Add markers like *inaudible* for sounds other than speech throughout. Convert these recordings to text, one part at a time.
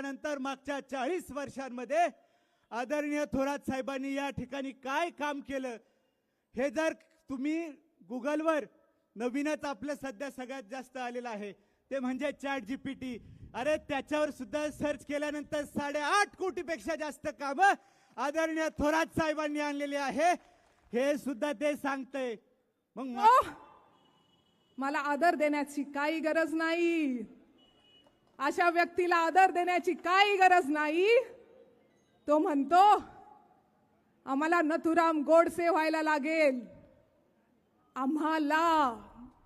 त्यानंतर मागच्या चाळीस वर्षांमध्ये आदरणीय थोरात साहेबांनी या ठिकाणी काय काम केलं? हे जर तुम्ही गुगलवर नवीनच आपलं सध्या सगळ्यात जास्त आलेलं आहे ते म्हणजे चॅट जीपीटी अरे त्याच्यावर सुद्धा सर्च केल्यानंतर साडेआठ कोटीपेक्षा जास्त कामं आदरणीय थोरात साहेबांनी आणलेली आहे. हे सुद्धा ते सांगतंय. मग मला आदर देण्याची काही गरज नाही. अशा व्यक्तीला आदर देण्याची काही गरज नाही. तो म्हणतो आम्हाला नथुराम गोडसे व्हायला लागेल. आम्हाला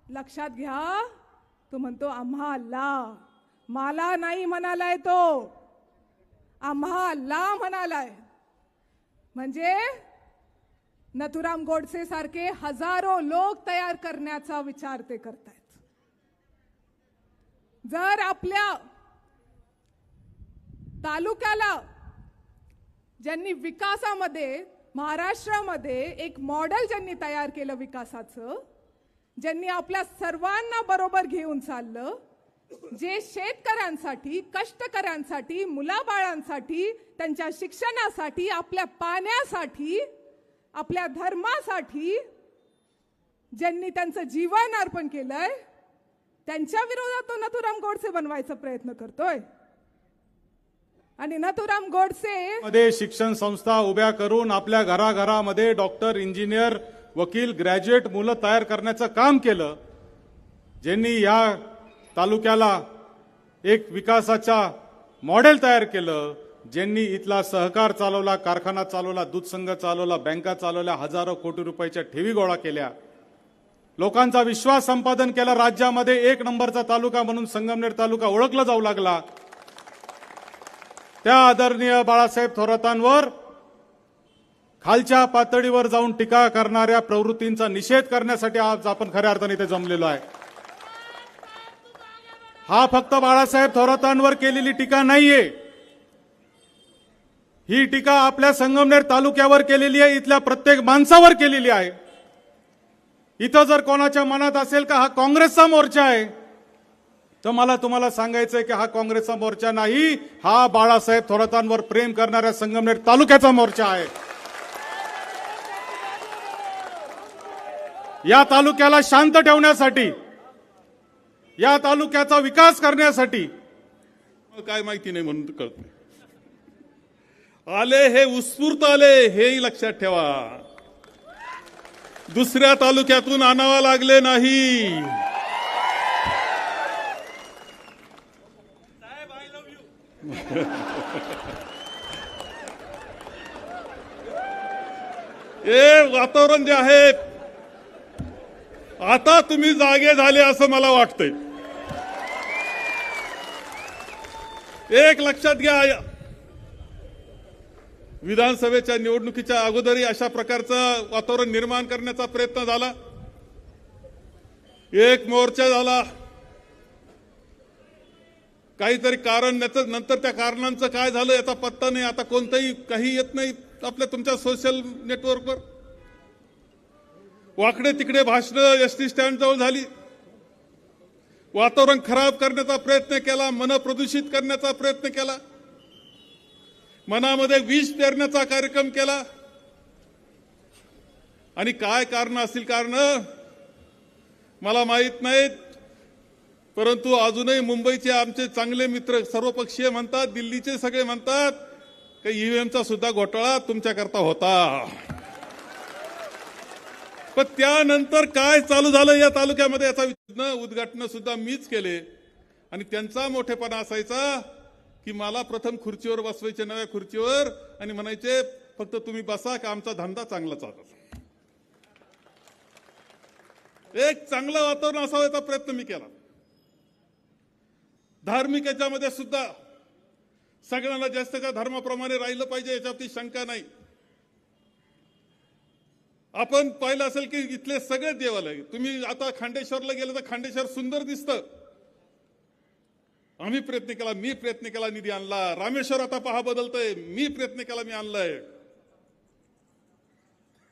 लक्षात घ्या. तो म्हणतो आम्हाला. मला नाही म्हणालाय तो. आम्हाला म्हणालाय. म्हणजे नथुराम गोडसे सारखे हजारो लोक तयार करण्याचा विचार ते करतात जर आपल्या तालुक्याला ज्यांनी विकासामध्ये महाराष्ट्रामध्ये एक मॉडेल ज्यांनी तयार केलं विकासाचं ज्यांनी आपल्या सर्वांना बरोबर घेऊन चाललं जे शेतकऱ्यांसाठी कष्टकऱ्यांसाठी मुलाबाळांसाठी त्यांच्या शिक्षणासाठी आपल्या पाण्यासाठी आपल्या धर्मासाठी ज्यांनी त्यांचं जीवन अर्पण केलंय त्यांच्या विरोधात तो नथुराम गोडसे बनवायचा प्रयत्न करतोय. आणि नथुराम गोडसे मध्ये शिक्षण संस्था उभ्या करून आपल्या घराघरामध्ये डॉक्टर इंजिनियर वकील ग्रॅज्युएट मुलं तयार करण्याचं काम केलं ज्यांनी या तालुक्याला एक विकासाचा मॉडेल तयार केलं ज्यांनी इथला सहकार चालवला कारखाना चालवला दूध संघ चालवला बँका चालवल्या हजारो कोटी रुपयाच्या ठेवी गोळा केल्या. लोकांचा विश्वास संपादन केला राज्यामध्ये एक नंबरचा तालुका म्हणून संगमनेर तालुका ओळखला जाऊ लागला. त्या आदरणीय बाळासाहेब थोरातांवर खालच्या पातळीवर जाऊन टीका करणाऱ्या प्रवृत्तींचा निषेध करण्यासाठी आज आपण खऱ्या अर्थाने इथे जमलेलो आहे. हा फक्त बाळासाहेब थोरातांवर केलेली टीका नाहीये. ही टीका आपल्या संगमनेर तालुक्यावर केलेली आहे इथल्या प्रत्येक माणसावर केलेली आहे. इथं जर कोणाच्या मनात असेल का हा काँग्रेसचा मोर्चा आहे तर मला तुम्हाला सांगायचंय की हा काँग्रेसचा मोर्चा नाही हा बाळासाहेब थोरातांवर प्रेम करणाऱ्या संगमनेर तालुक्याचा मोर्चा आहे. या तालुक्याला शांत ठेवण्यासाठी या तालुक्याचा विकास करण्यासाठी काय माहिती नाही म्हणून कळत आले हे उत्स्फूर्त आले हेही लक्षात ठेवा. दुसऱ्या तालुक्यातून आणावा लागले नाही. *laughs* हे वातावरण जे आहे आता तुम्ही जागे झाले असं मला वाटतंय. एक लक्षात घ्या विधानसभेच्या निवडणुकीच्या अगोदरही अशा प्रकारचं वातावरण निर्माण करण्याचा प्रयत्न झाला. एक मोर्चा झाला. काहीतरी कारण त्याचं नंतर त्या कारणांचं काय झालं याचा पत्ता नाही. आता कोणतंही काही येत नाही आपल्या तुमच्या सोशल नेटवर्कवर वाकडे तिकडे भाषण एस टी स्टँड जवळ झाली. वातावरण खराब करण्याचा प्रयत्न केला मन प्रदूषित करण्याचा प्रयत्न केला. मनामध्ये विष पेरण्याचा कार्यक्रम केला. आणि काय कारण असतील कारण? मला माहीत नाहीत. परंतु अजूनही मुंबईचे आमचे चांगले मित्र सर्वपक्षीय म्हणतात दिल्लीचे सगळे म्हणतात की ईव्हीएमचा सुद्धा घोटाळा तुमच्याकरता होता. पण त्यानंतर काय चालू झालं या तालुक्यामध्ये याचा उद्घाटन सुद्धा मीच केले. आणि त्यांचा मोठेपणा असायचा. की मला प्रथम खुर्चीवर बसवायचे नव्या खुर्चीवर आणि म्हणायचे फक्त तुम्ही बसा का आमचा धंदा चांगला चालत एक चांगलं वातावरण असावं याचा प्रयत्न मी केला. धार्मिक याच्यामध्ये सुद्धा सगळ्यांना जास्त का धर्माप्रमाणे राहिलं पाहिजे याच्यावरती शंका नाही. आपण पाहिलं असेल की इथले सगळे देवालय तुम्ही आता खांडेश्वरला गेलं तर खांडेश्वर सुंदर दिसतं. आम्ही प्रयत्न केला मी प्रयत्न केला निधी आणला. रामेश्वर आता पहा बदलतोय. मी प्रयत्न केला मी आणलाय.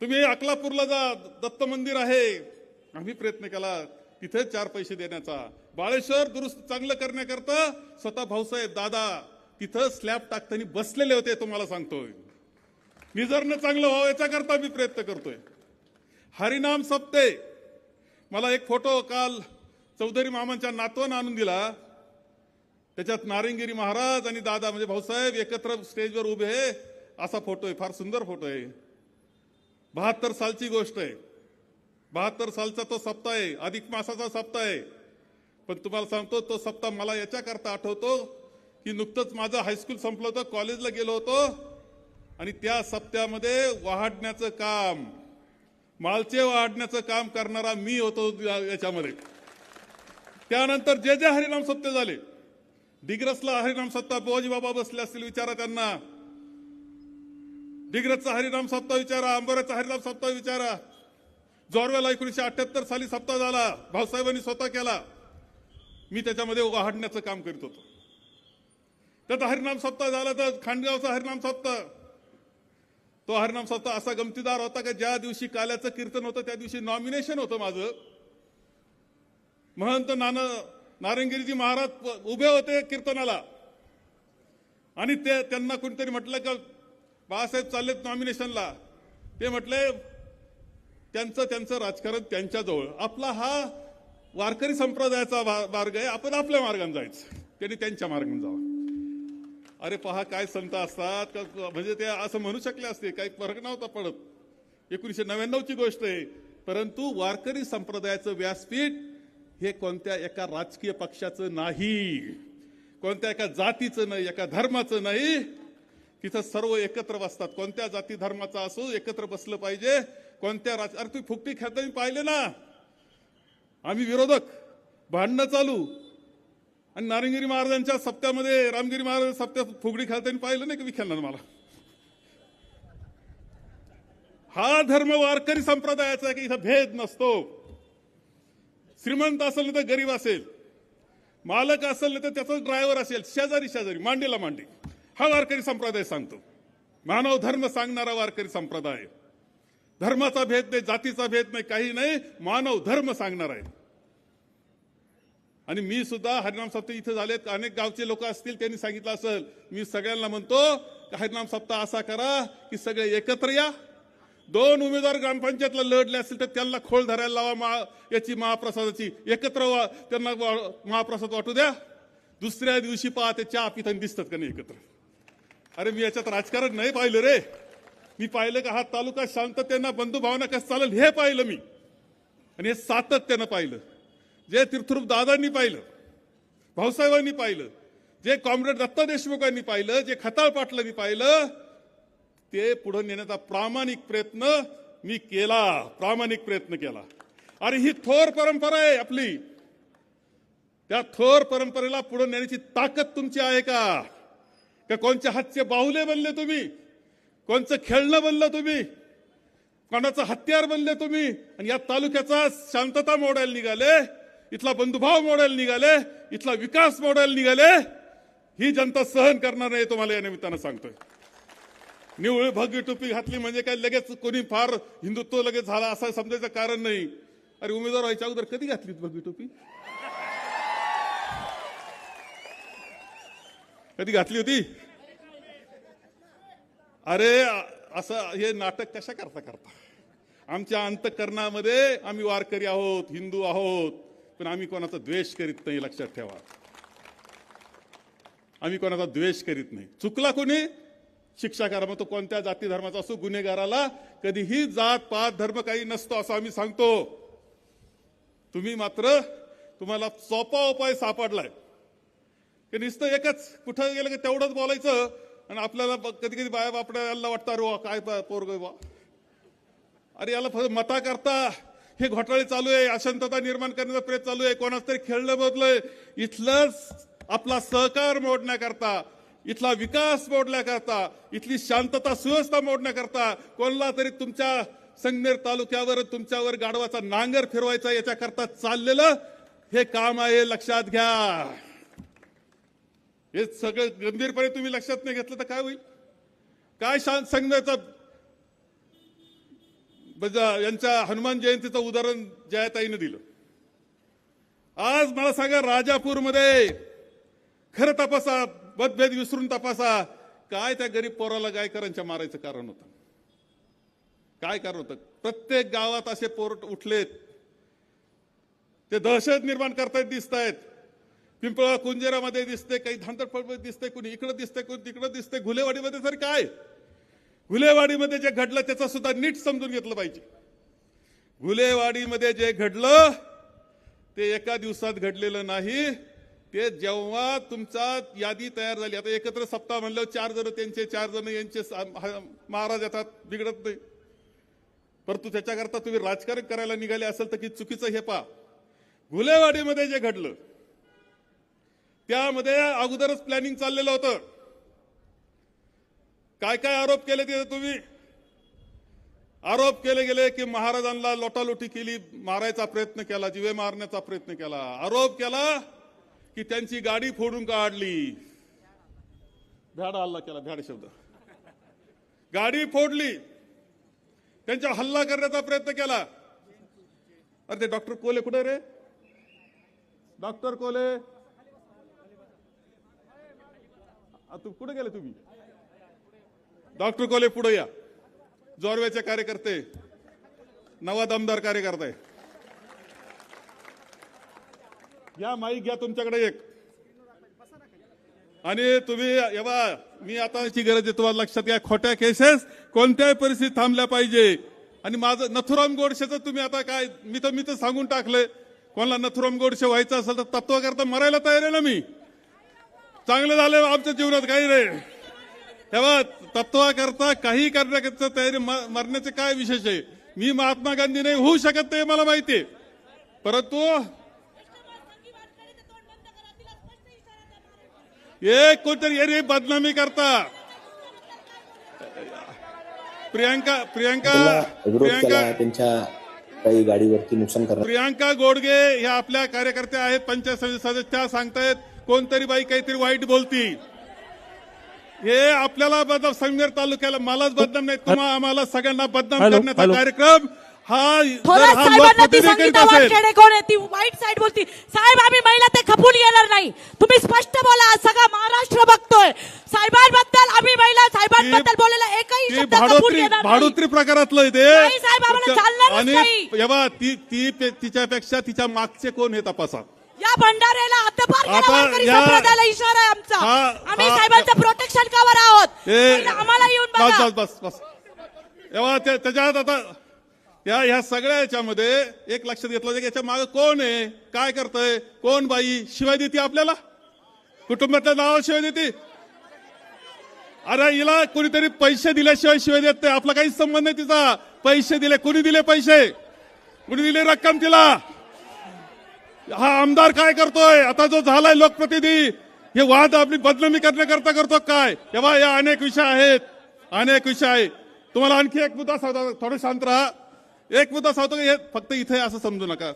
तुम्ही अकलापूरला जा दत्त मंदिर आहे. आम्ही प्रयत्न केला तिथे चार पैसे देण्याचा. बाळेश्वर दुरुस्त चांगलं करण्याकरता स्वतः भाऊसाहेब दादा तिथं स्लॅब टाकताना बसलेले होते तुम्हाला सांगतोय. निजरनं चांगलं व्हावं याच्याकरता मी प्रयत्न करतोय. हरिनाम सप्ते. मला एक फोटो काल चौधरी मामांच्या नातवानं आणून दिला. त्याच्यात नारंगिरी महाराज आणि दादा म्हणजे भाऊसाहेब एकत्र स्टेजवर उभे आहे. असा फोटो आहे फार सुंदर फोटो आहे. बहात्तर सालची गोष्ट आहे. बहात्तर सालचा तो सप्ताह आहे अधिक मासाचा सप्ताह आहे. पण तुम्हाला सांगतो तो सप्ताह मला याच्याकरता आठवतो की नुकतंच माझं हायस्कूल संपलं होतं कॉलेजला गेलो होतो. आणि त्या सप्त्यामध्ये वाढण्याचं काम मालचे वाढण्याचं काम करणारा मी होतो या- याच्यामध्ये. त्यानंतर जे जे हरिनाम सत्य झाले डिग्रसला हरिनाम सत्ता बोजी बाबा बसले असतील विचारा त्यांना. डिग्रजचा हरिनाम सप्ताह विचारा अंबराचा हरिनाम सप्ताह विचारा. जोरवेला एकोणीशे अठ्याहत्तर साली सप्ताह झाला भाऊसाहेबांनी स्वतः केला. मी त्याच्यामध्ये वाढण्याचं काम करीत होतो. त्यात हरिनाम सप्ताह झाला तर खांडगावचा हरिनाम सप्ताह तो हरिनाम सप्ताह असा गमतीदार होता का ज्या दिवशी काल्याचं कीर्तन होतं त्या दिवशी नॉमिनेशन होतं माझं. महंत नाना नारंगिरीजी महाराज उभे होते कीर्तनाला. आणि ते त्यांना कोणीतरी म्हटलं का बाळासाहेब चाललेत नॉमिनेशनला ते म्हटले त्यांचं त्यांचं राजकारण त्यांच्याजवळ. आपला हा वारकरी संप्रदायाचा मार्ग आहे. आपण आपल्या मार्गाने जायचं. त्यांनी त्यांच्या मार्गाने जावं. अरे पहा काय संत असतात का- म्हणजे ते असं म्हणू शकले असते. काही फरक नव्हता पडत. एकोणीशे नव्याण्णवची गोष्ट आहे. परंतु वारकरी संप्रदायाचं व्यासपीठ हे कोणत्या एका राजकीय पक्षाचं नाही कोणत्या एका जातीचं नाही एका धर्माचं नाही तिथं सर्व एकत्र बसतात. कोणत्या जाती धर्माचा असो एकत्र बसलं पाहिजे कोणत्या राज अरे तुम्ही फुकटी खेळताना पाहिले ना. आम्ही विरोधक भांडणं चालू. आणि नारायणगिरी महाराजांच्या सप्त्यामध्ये रामगिरी महाराज सप्त्यात फुगडी खेळताना पाहिलं नाही की खेळणार मला. हा धर्म वारकरी संप्रदायाचा आहे की इथं भेद नसतो. श्रीमंत असेल तर गरीब असेल मालक असेल तर त्याचा ड्रायव्हर असेल शेजारी शेजारी मांडीला मांडी. हा वारकरी संप्रदाय सांगतो. मानव धर्म सांगणारा वारकरी संप्रदाय धर्माचा भेद नाही जातीचा भेद नाही काही नाही मानव धर्म सांगणार आहे. आणि मी सुद्धा हरिनाम सप्ताह इथे झालेत अनेक गावचे लोक असतील त्यांनी सांगितलं असेल मी सगळ्यांना म्हणतो हरिनाम सप्ताह असा करा की सगळे एकत्र या दोन उमेदवार ग्रामपंचायतला लढले असतील तर त्यांना खोल धरायला लावा मा याची महाप्रसादाची एकत्र वा त्यांना वा- महाप्रसाद वाटू द्या. दुसऱ्या दिवशी पहा ते चहा पिताना दिसतात का नाही एकत्र? अरे मी याच्यात राजकारण नाही पाहिलं रे. मी पाहिलं का हा तालुका शांततेनं बंधुभावना कसं चालेल हे पाहिलं मी. आणि हे सातत्यानं पाहिलं. जे तीर्थरूप दादांनी पाहिलं भाऊसाहेबांनी पाहिलं जे कॉम्रेड दत्ता देशमुखांनी पाहिलं जे खताळ पाटलांनी पाहिलं ते पुढे नेण्याचा प्रामाणिक प्रयत्न मी केला. प्रामाणिक प्रयत्न केला. अरे ही थोर परंपरा आहे आपली. त्या थोर परंपरेला पुढे नेण्याची ताकद तुमची आहे का? का कोणच्या हातचे बाहुले बनले तुम्ही? कोणचं खेळणं बनलं तुम्ही? कोणाचं हत्यार बनले तुम्ही? आणि या तालुक्याचा शांतता मोडायला निघाले इथला बंधुभाव मोडायला निघाले इथला विकास मोडायला निघाले ही जनता सहन करणार नाही तुम्हाला या निमित्तानं सांगतोय. निवळ भगवी टोपी घातली म्हणजे काय लगेच कोणी फार हिंदुत्व लगेच झाला असं समजायचं कारण नाही. अरे उमेदवार व्हायच्या अगोदर कधी घातली भगवी टोपी? कधी घातली होती? अरे असं हे नाटक कशा करता करता? आमच्या अंतकरणामध्ये आम्ही वारकरी आहोत हिंदू आहोत पण आम्ही कोणाचा द्वेष करीत नाही लक्षात ठेवा. आम्ही कोणाचा द्वेष करीत नाही. चुकला कोणी? शिक्षा करा मग तो कोणत्या जाती धर्माचा असो गुन्हेगाराला कधीही जात पात धर्म काही नसतो असं आम्ही सांगतो. तुम्ही मात्र तुम्हाला सोपा उपाय सापडलाय. की नुसतं एकच कुठं गेलं की तेवढंच बोलायचं आणि आपल्याला कधी कधी बाया बापड्या याला वाटतं अरे वा काय प- पोरग वा. अरे याला फक्त मता करता हे घोटाळे चालू आहे अशांतता निर्माण करण्याचा प्रयत्न चालू आहे कोणाच तरी खेळलं बदलय इथलंच आपला सहकार मोडण्याकरता इथला विकास मोडण्याकरता इथली शांतता सुव्यवस्था मोडण्याकरता कोणाला तरी तुमच्या संगमेर तालुक्यावर तुमच्यावर गाढवाचा नांगर फिरवायचा याच्याकरता चाललेलं हे काम आहे लक्षात घ्या. हे सगळं गंभीरपणे तुम्ही लक्षात नाही घेतलं तर काय होईल? काय शांत संघाचा यांच्या हनुमान जयंतीचं उदाहरण जयाताईनं दिलं. आज मला सांगा राजापूरमध्ये खरं तपासा मतभेद विसरून तपासा. काय त्या गरीब पोराला गायकरांच्या मारायचं कारण होतं? काय कारण होतं? प्रत्येक गावात असे पोर उठलेत. ते दहशत निर्माण करतायत दिसत आहेत पिंपळा कुंजेरामध्ये दिसते काही धांतरपळ दिसते कोणी इकडं दिसते कोणी तिकडं दिसते घुलेवाडीमध्ये तरी काय? घुलेवाडीमध्ये जे घडलं त्याचं सुद्धा नीट समजून घेतलं पाहिजे. घुलेवाडीमध्ये जे घडलं ते एका दिवसात घडलेलं नाही. ते जेव्हा तुमचा यादी तयार झाली आता एकत्र सप्ताह म्हणल्यावर चार जण त्यांचे चार जण यांचे महाराज येतात बिघडत नाही. परंतु त्याच्याकरता तुम्ही राजकारण करायला निघाले असेल तर की चुकीचं हे पा घुलेवाडीमध्ये जे घडलं त्यामध्ये अगोदरच प्लॅनिंग चाललेलं होतं. काय काय आरोप केले तिथे तुम्ही? आरोप केले गेले की महाराजांना लोटालोटी केली मारायचा प्रयत्न केला जीवे मारण्याचा प्रयत्न केला. आरोप केला की त्यांची गाडी फोडून काढली. भ्याडा हल्ला केला भ्याड शब्द. गाडी फोडली. त्यांच्या हल्ला करण्याचा प्रयत्न केला. अरे ते डॉक्टर कोले कुठे रे? डॉक्टर कोले. तू कुठे गेले तुम्ही? डॉक्टर कोले पुढे या. जोरव्याचे कार्यकर्ते. नवा दमदार कार्यकर्ते. या माईक घ्या तुमच्याकडे एक. आणि तुम्ही एव्हा मी आताची गरज आहे तुम्हाला लक्षात घ्या खोट्या केसेस कोणत्याही परिस्थितीत थांबल्या पाहिजे. आणि माझं नथुराम गोडशेचं तुम्ही आता काय मी तर मी तर सांगून टाकलंय. कोणाला नथुराम गोडशे व्हायचं असेल तर तत्व करता मरायला तयार आहे ना मी. चांगलं झालं आमच्या जीवनात काही रे तेव्हा तत्वाकरता काही करण्याकरता तयारी म- मरण्याचे काय विशेष आहे? मी महात्मा गांधी नाही होऊ शकत ते मला माहिती आहे. परंतु एक कोणतरी अरे बदनामी करता. प्रियांका प्रियांका प्रियांका. त्यांच्या काही गाडीवरती नुकसान करण्यात प्रियांका गोडगे ह्या आपल्या कार्यकर्त्या आहेत पंचायत समिती सदस्य त्या सांगतायत कोणतरी बाई काहीतरी वाईट बोलती. हे आपल्याला बदनाम संगमेर तालुक्याला मलाच बदनाम नाही तुम्हा आम्हाला सगळ्यांना बदनाम करण्याचा. कार्यक्रम हा थोरात साहेबांना ती संगीता वानखेडे कोण आहे ती वाईट साईड बोलती. साहेब आम्ही महिला ते खपून येणार नाही. तुम्ही स्पष्ट बोला आज सगळा महाराष्ट्र बघतोय. साहेबांबद्दल आम्ही महिला साहेबांबद्दल बोलायला एकही ती शब्द खपून भाडोत्री येणार नाही. भाडोत्री प्रकारातलं नाही साहेब, आम्हाला ते चालणारच आणि नाही. जेव्हा ती ती पे- तिच्यापेक्षा तिच्या मागचे कोण हे तपासा. या भंडाऱ्याला हद्दपार आता केला वारकरी या- संप्रदायाला इशारा आहे आमचा. हा- आम्ही हा- साहेबांचं प्रोटेक्शन कवर आहोत. पहिलं आम्हाला येऊन बस बघा. बस बस बस. त्याच्यात आता या ह्या सगळ्या याच्यामध्ये एक लक्षात घेतलं जाईल याच्या मागे कोण आहे? काय करतंय? कोण बाई? शिवाय देते आपल्याला? कुटुंबातल्या नाव शिवाय देते? अरे हिला कुणीतरी पैसे दिल्याशिवाय शिवाय देत नाही. आपला काहीच संबंध नाही तिचा. पैसे दिले. कुणी दिले पैसे? कुणी दिले रक्कम तिला? हा आमदार काय करतोय? आता जो झालाय लोकप्रतिनिधी हे वाद आपली बदनामी करण्याकरता करतो काय? तेव्हा या अनेक विषय आहेत. अनेक विषय आहे तुम्हाला आणखी एक मुद्दा सांगतो. थोडं शांत राहा. एक मुद्दा सांगतो की हे फक्त इथे असं समजू नका.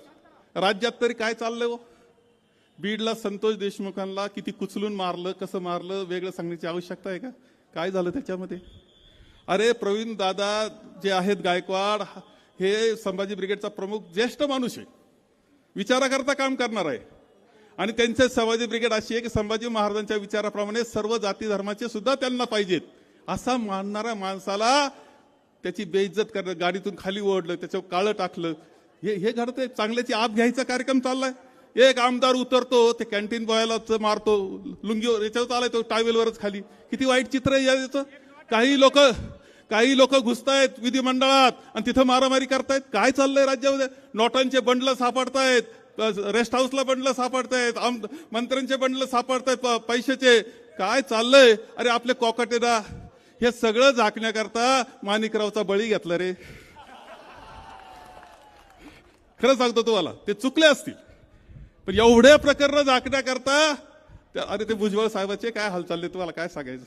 राज्यात तरी काय चाललंय हो? बीडला संतोष देशमुखांना किती कुचलून मारलं कसं मारलं वेगळं सांगण्याची आवश्यकता आहे का? काय झालं त्याच्यामध्ये? अरे प्रवीण दादा जे आहेत गायकवाड हे संभाजी ब्रिगेडचा प्रमुख ज्येष्ठ माणूस आहे. विचाराकरता काम करणार आहे. आणि त्यांचे संभाजी ब्रिगेड अशी आहे की संभाजी महाराजांच्या विचाराप्रमाणे सर्व जाती धर्माचे सुद्धा त्यांना पाहिजेत. असा मानणाऱ्या माणसाला त्याची बेइज्जत करणं गाडीतून खाली ओढलं त्याच्यावर काळं टाकलं. हे हे घडतंय चांगल्याची आप घ्यायचा कार्यक्रम चाललाय. एक आमदार उतरतो ते कॅन्टीन बॉयला मारतो लुंगीवर याच्यावर चालाय तो टायवेलवरच खाली. किती वाईट चित्र आहे याचं. काही लोक काही लोक घुसतायत विधिमंडळात आणि तिथं मारामारी करतायत. काय चाललंय राज्यामध्ये? नोटांचे बंडलं सापडतायत रेस्ट हाऊसला बंडलं सापडतायत आम- मंत्र्यांचे बंडलं सापडतायत पैशाचे. काय चाललंय? अरे आपले कॉकटेदा हे सगळं झाकण्याकरता माणिकरावचा बळी घेतला रे. खरं सांगतो तुम्हाला ते चुकले असतील. पण एवढे प्रकरण झाकण्याकरता अरे ते भुजबळ साहेबाचे काय हाल चालले तुम्हाला काय सांगायचं?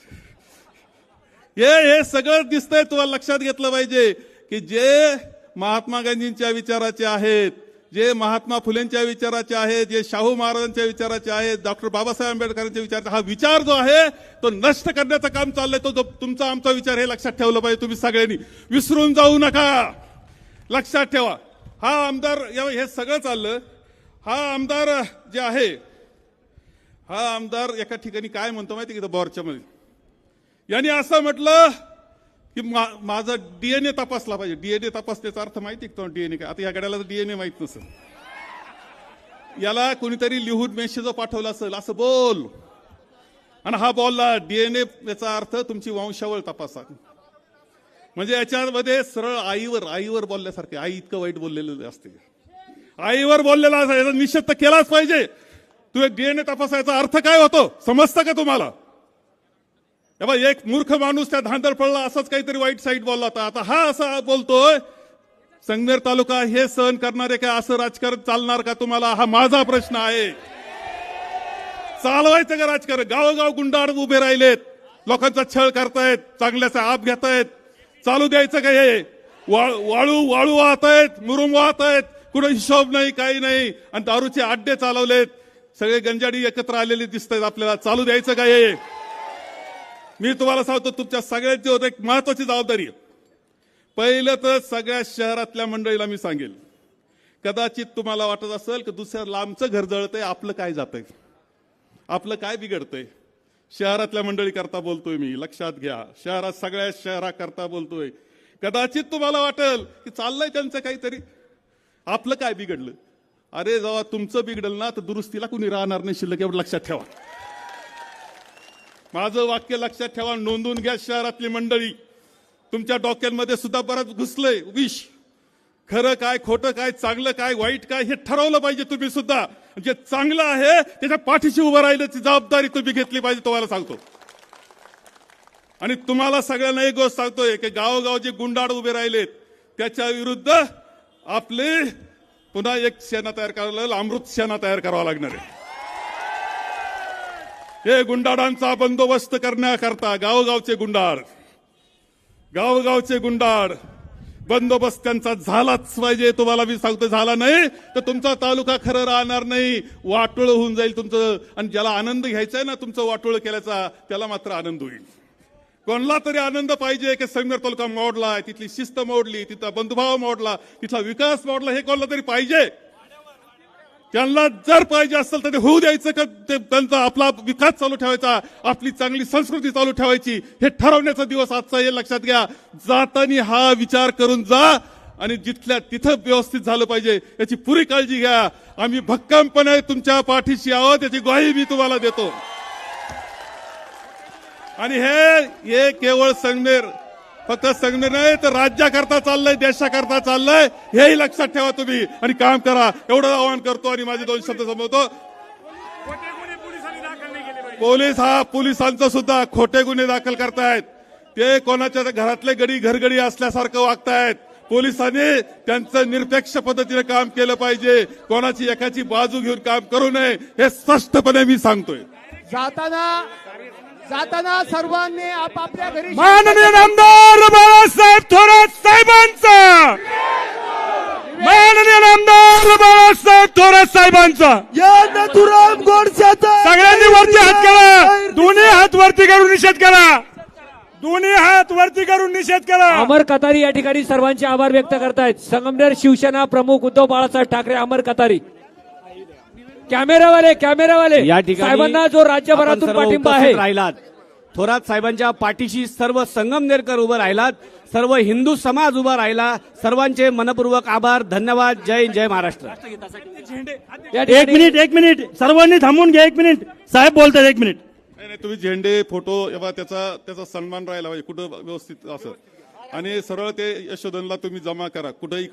हे हे सगळं दिसतंय तुम्हाला लक्षात घेतलं पाहिजे की जे महात्मा गांधींच्या विचाराचे आहेत जे महात्मा फुलेंच्या विचाराचे आहेत जे शाहू महाराजांच्या विचाराचे आहेत डॉक्टर बाबासाहेब आंबेडकरांच्या विचाराचे हा विचार जो आहे तो नष्ट करण्याचं काम चाललंय तो जो तुमचा आमचा विचार हे लक्षात ठेवलं पाहिजे तुम्ही सगळ्यांनी. विसरून जाऊ नका. लक्षात ठेवा. हा आमदार हे सगळं चाललं. हा आमदार जे आहे हा आमदार एका ठिकाणी काय म्हणतो माहिती की बोरच्या मध्ये? यांनी असं म्हटलं की मा- माझा डीएनए तपासला पाहिजे. डीएनए तपासण्याचा अर्थ माहिती का डीएनए काय? आता या गड्याला डीएनए माहीत नसेल. याला कोणीतरी लिहून मेसेज पाठवला असेल असं बोल. आणि हा बोलला डीएनए याचा अर्थ तुमची वंशावळ तपासा. म्हणजे याच्यामध्ये सरळ आईवर आईवर बोलल्यासारखे आई इतकं वाईट बोललेलं असते. आईवर बोललेला असा याचा निषेध तर केलाच पाहिजे. तू एक डीएनए तपासायचा अर्थ काय होतो? समजतं का तुम्हाला? हे एक मूर्ख माणूस त्या धांदर पडला असंच काहीतरी वाईट साईट बोलला होता. आता हा असा बोलतोय संगमेर तालुका हे सहन करणारे काय असं राजकारण चालणार का तुम्हाला? हा माझा प्रश्न आहे. चालवायचं का राजकारण? गावोगाव गुंडाळ उभे राहिलेत. लोकांचा छळ करतायत चांगल्याचा आप घेतायत. चालू द्यायचं का हे? वाळू वाळू वाहत आहेत मुरुम वाहत आहेत कुठं हिशोब नाही काही नाही. आणि दारूचे अड्डे चालवलेत. सगळे गंजाडी एकत्र आलेले दिसत आहेत आपल्याला. चालू द्यायचं का हे? मी तुम्हाला सांगतो तुमच्या सगळ्यांची होत एक महत्वाची जबाबदारी आहे. पहिलं तर सगळ्या शहरातल्या मंडळीला मी सांगेल. कदाचित तुम्हाला वाटत असेल की दुसऱ्या लांबचं घर जळतंय आपलं काय जातंय? आपलं काय बिघडतंय? शहरातल्या मंडळी करता बोलतोय मी लक्षात घ्या. शहरात सगळ्या शहराकरता बोलतोय. कदाचित तुम्हाला वाटेल की चाललंय त्यांचं काहीतरी. आपलं काय बिघडलं? अरे जेव्हा तुमचं बिघडलं ना तर दुरुस्तीला कुणी राहणार नाही शिल्लक एवढं लक्षात ठेवा. माझं वाक्य लक्षात ठेवा नोंदून घ्या शहरातली मंडळी. तुमच्या डोक्यांमध्ये सुद्धा बरंच घुसलंय विष. खरं काय खोटं काय चांगलं काय वाईट काय हे ठरवलं पाहिजे तुम्ही सुद्धा. जे चांगलं आहे त्याच्या पाठीशी उभं राहिल्याची जबाबदारी तुम्ही घेतली पाहिजे तुम्हाला सांगतो. आणि तुम्हाला सगळ्यांना एक गोष्ट सांगतोय की गावोगाव जे गुंडाळ उभे राहिलेत त्याच्या विरुद्ध आपले पुन्हा एक सेना तयार करायला लागेल, अमृत सेना तयार करावा लागणार आहे. हे गुंडाळांचा बंदोबस्त करण्याकरता गावोगावचे गुंडाळ गावगावचे गुंडाळ बंदोबस्त त्यांचा झालाच पाहिजे. तुम्हाला मी सांगतो झाला नाही तर तुमचा तालुका खरं राहणार नाही. वाटोळ होऊन जाईल तुमचं आणि ज्याला आनंद घ्यायचा आहे ना तुमचं वाटोळ केल्याचा त्याला मात्र आनंद होईल. कोणला तरी आनंद पाहिजे की संगर तालुका मोडला तिथली शिस्त मोडली तिथला बंधुभाव मोडला तिथला विकास मोडला हे कोणाला तरी पाहिजे? त्यांना जर पाहिजे असेल तर ते होऊ द्यायचं का? ते त्यांचा आपला विकास चालू ठेवायचा आपली चांगली संस्कृती चालू ठेवायची हे ठरवण्याचा दिवस आजचा हे लक्षात घ्या. जाताना हा विचार करून जा आणि जिथल्या तिथं व्यवस्थित झालं पाहिजे याची पुरी काळजी घ्या. आम्ही भक्कमपणे तुमच्या पाठीशी आहोत याची ग्वाही मी तुम्हाला देतो. आणि हे हे केवळ संगमेर फक्त संगमेर नाही तर राज्याकरता चाललंय देशाकरता चाललंय हेही लक्षात ठेवा तुम्ही. आणि काम करा. एवढं आवाहन करतो आणि माझे दोन शब्द संपवतो. पोलीस हा पोलिसांचं सुद्धा खोटे गुन्हे दाखल करतायत. ते कोणाच्या घरातले गडी घरगडी असल्यासारखं वागतायत. पोलिसांनी त्यांचं निरपेक्ष पद्धतीने काम केलं पाहिजे. कोणाची एकाची बाजू घेऊन काम करू नये हे स्पष्टपणे मी सांगतोय. जाताना जाताना सर्वांनी आपापल्या घरी माननीय आमदार बाळासाहेब थोरात साहेबांचा. माननीय आमदार बाळासाहेब थोरात साहेबांचा. या नथुराम गोडसेचा सगळ्यांनी वरती हात करा. दोन्ही हात वरती करून निषेध करा. दोन्ही हात वरती करून निषेध करा. अमर कतारी या ठिकाणी सर्वांचे आभार व्यक्त करतायत. संगमनेर शिवसेना प्रमुख उद्धव बाळासाहेब ठाकरे अमर कतारी. कॅमेरावाले कॅमेरावाले. या ठिकाणी साहेबांना जो राज्यभरातून पाठिंबा आहे. राहिलात. थोरात साहेबांच्या पाठीशी सर्व संगमनेरकर उभं राहिलात. सर्व हिंदू समाज उभा राहिला. सर्वांचे मनपूर्वक आभार धन्यवाद. जय जय महाराष्ट्र. एक मिनिट एक मिनिट. सर्वांनी थांबून घ्या एक मिनिट. साहेब बोलतात एक मिनिट. नाही नाही तुम्ही झेंडे फोटो त्याचा त्याचा सन्मान राहिला पाहिजे. कुठं व्यवस्थित असं. आणि सरळ ते यशोधनला तुम्ही जमा करा. कुठं इकडे